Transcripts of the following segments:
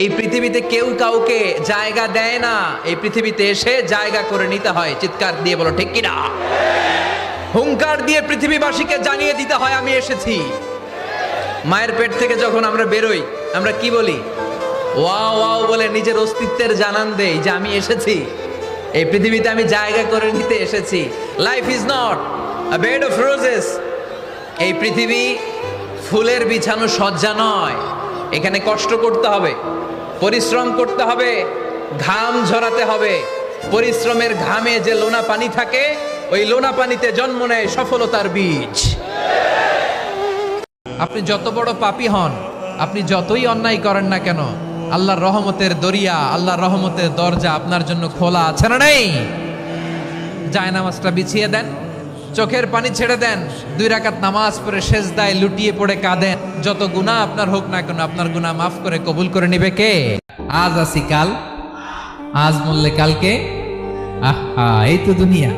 এই পৃথিবীতে কেউ কাউকে জায়গা দেয় না। এই পৃথিবীতে এসে জায়গা করে নিতে হয়। চিৎকার দিয়ে বলো, ঠিক কিনা? হুঙ্কার দিয়ে পৃথিবীবাসীকে জানিয়ে দিতে হয়, আমি এসেছি। মায়ের পেট থেকে যখন আমরা বেরোই, আমরা কি বলি? ওয়াও ওয়াও বলে নিজের অস্তিত্বের জানান দেই যে, আমি এসেছি। এই পৃথিবীতে আমি জায়গা করে নিতে এসেছি। Life is not a bed of roses এই পৃথিবী ফুলের বিছানো সজ্জা নয়। এখানে কষ্ট করতে হবে। পরিশ্রম করতে হবে, ঘাম ঝরাতে হবে। পরিশ্রমের ঘামে যে লোনা পানি থাকে, ওই লোনা পানিতে জন্ম নেয় সফলতার বীজ। আপনি যত বড় পাপী হন, আপনি যতই অন্যায় করেন না কেন, আল্লাহর রহমতের দরিয়া, আল্লাহর রহমতের দরজা আপনার জন্য খোলা আছে না নেই? জায় নামাজটা বিছিয়ে দেন। চোখের পানি ছেড়ে দেন। দুই রাকাত নামাজ পড়ে শেষ দায় লুটিয়ে পড়ে কাঁদেন। যত গুনাহ আপনার হোক না কেন, আপনার গুনাহ মাফ করে কবুল করে নিবে কে? আজ আসি কাল। আজ মরলে কালকে? আহা, এই তো দুনিয়া।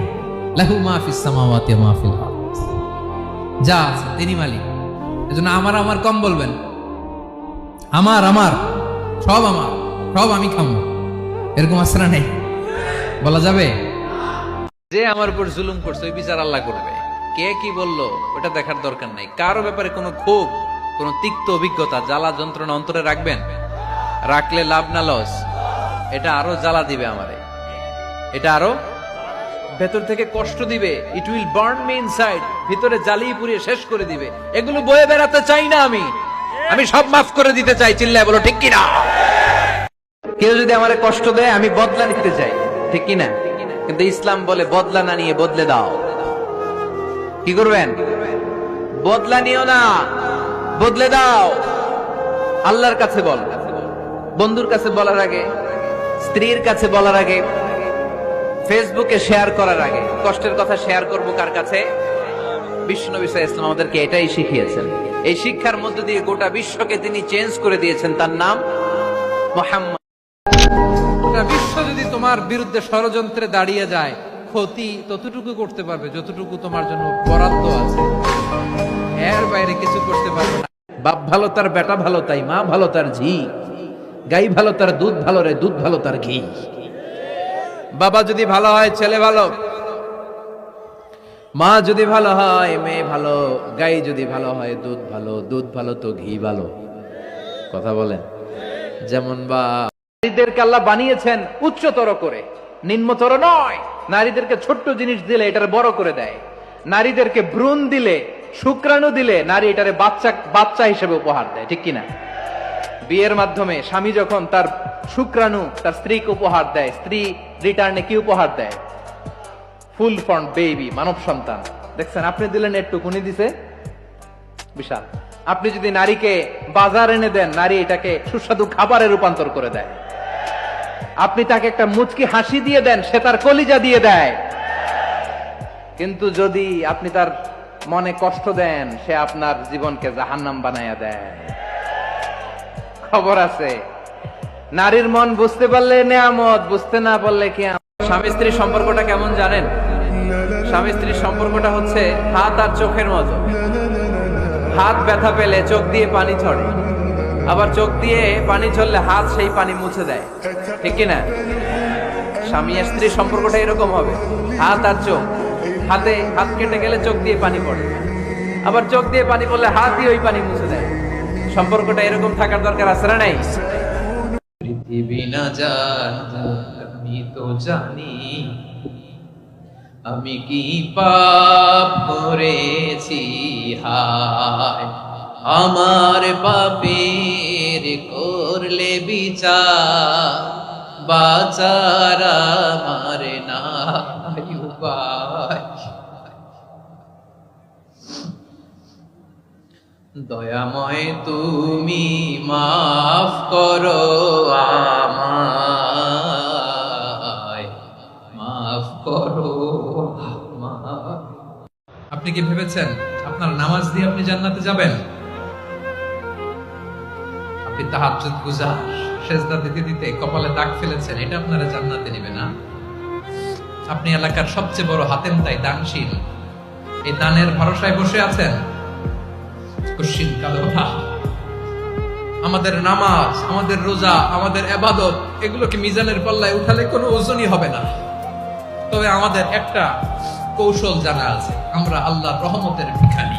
লাহু মাহফিস সামাওয়াতি ওয়া মাহফিল যা তিনি মালিক। এজন্য আমার আমার কম বলবেন। আমার আমার। সব আমার। সব আমি খামো। এরকম আসরা নেই। বলা যাবে? যে আমার উপর জুলুম করছে, ওই বিচার আল্লাহ করবে। কে কি বলল, ওটা দেখার দরকার নাই। কারও ব্যাপারে কোনো ক্ষোভ, কোনো তিক্ত অভিজ্ঞতা, জ্বালা যন্ত্রণা অন্তরে রাখবেন? রাখলে লাভ না লস। এটা আরও জ্বালা দিবে আমারে। এটা আরও ভেতর থেকে কষ্ট দিবে। It will burn me inside ভিতরে জ্বালিয়ে পুড়িয়ে শেষ করে দিবে। এগুলো বয়ে বেড়াতে চাই না আমি। আমি সব মাফ করে দিতে চাই। চিল্লায় বলো, ঠিক কিনা? কেউ যদি আমারে কষ্ট দেয়, আমি বদলা নিতে চাই। ঠিক কিনা? কিন্তু ইসলাম বলে বদলা না নিয়ে বদলে দাও। কি করবেন? বদলা নিও না। বদলে দাও। আল্লাহর কাছে বল। বন্ধুর কাছে বলার আগে, স্ত্রীর কাছে বলার আগে, ফেসবুকে শেয়ার করার আগে, কষ্টের কথা শেয়ার করব কার কাছে? বিষ্ণু বিষয় ইসলাম আমাদেরকে এটাই শিখিয়েছেন। এই শিক্ষার মধ্য দিয়ে গোটা বিশ্বকে তিনি চেঞ্জ করে দিয়েছেন। তার নাম মোহাম্মদ তোমার বিরুদ্ধে ষড়যন্ত্রে দাঁড়িয়ে যায়, ক্ষতি ততটুকু করতে পারবে যতটুকু তোমার জন্য বরাদ্দ আছে। এর বাইরে কিছু করতে পারবে না। বাপ ভালো তার, বেটা ভালো তাই, মা ভালো তার ঝি। গাই ভালো তার দুধ ভালো রে, দুধ ভালো তার ঘি। বাবা যদি ভালো হয়, ছেলে ভালো। মা যদি ভালো হয়, মেয়ে ভালো। গাই যদি ভালো হয়, দুধ ভালো দুধ ভালো তো ঘি ভালো। কথা বলেন? যেমন বা নারীদেরকে আল্লাহ বানিয়েছেন উচ্চতর করে, নিম্নতর নয়। নারীদেরকে ছোট্ট জিনিস দিলে এটারে বড় করে দেয়। নারীদেরকে ভ্রূণ দিলে, শুক্রাণু দিলে নারী এটারে বাচ্চা বাচ্চা হিসেবে উপহার দেয়, ঠিক কিনা? বিয়ের মাধ্যমে স্বামী যখন তার শুক্রাণু, তার স্ত্রীকে উপহার দেয়, স্ত্রী রিটার্নে কি উপহার দেয়? ফুল ফর্ম বেবি, মানব সন্তান। দেখছেন, আপনি দিলেন একটু কুনি দিছে? বিশাল। আপনি যদি নারীকে বাজার এনে দেন, নারী এটাকে সুস্বাদু খাবারে রূপান্তর করে দেয়। আপনি তাকে একটা মুচকি হাসি দিয়ে দেন, সে তার কলিজা দিয়ে দেয়। কিন্তু যদি আপনি তার মনে কষ্ট দেন, সে আপনার জীবনকে জাহান্নাম বানাইয়া দেয়। খবর আছে, নারীর মন বুঝতে পারলে নেয়ামত, বুঝতে না পারলে কি স্বামী স্ত্রীর সম্পর্কটা কেমন জানেন? স্বামী স্ত্রীর সম্পর্কটা হচ্ছে হাত আর চোখের মতো। হাত ব্যথা পেলে চোখ দিয়ে পানি ছড়ে। আবার চোখ দিয়ে পানি ছড়লে হাত সেই পানি মুছে দেয়। ঠিক কি না স্বামী আর স্ত্রীর সম্পর্কটা এরকম হবে। হাত আর চোখ। হাতে হাত কেটে গেলে চোখ দিয়ে পানি পড়ে। আবার চোখ দিয়ে পানি পড়লে হাত দিয়ে ওই পানি মুছে দেয়। সম্পর্কটা এরকম থাকার দরকার আছে না নাই? পৃথিবী না আমি তো জানি। আমি কি পাপ করেছি? হায় আমার পাপের করলে বিচার, বাচার নাই উপায়। দয়াময় তুমি মাফ করো আমায়। মাফ করো। আপনি কি ভেবেছেন আপনার নামাজ দিয়ে আপনি জান্নাতে যাবেন? তাহাজ্জুদ গুজার সেজদা দিতে দিতে কপালে দাগ ফেলেছেন, এটা আপনারা জান্নাতে না। আপনি এলাকার সবচেয়ে বড় হাতেম তাই দানশীল। এই দানের ভরসায় বসে আছেন? আমাদের নামাজ, আমাদের রোজা, আমাদের এবাদত, এগুলোকে মিজানের পাল্লায় উঠালে কোনো ওজনই হবে না। তবে আমাদের একটা কৌশল জানা আছে, আমরা আল্লাহর রহমতের ভিখারি।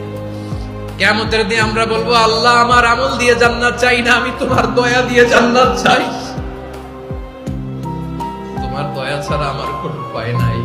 কেমতের দিয়ে আমরা বলব, আল্লাহ আমার আমল দিয়ে জান্নাত চাই না, আমি তোমার দয়া দিয়ে জান্নাত চাই। তোমার দয়া ছাড়া আমার কোনো উপায় নাই।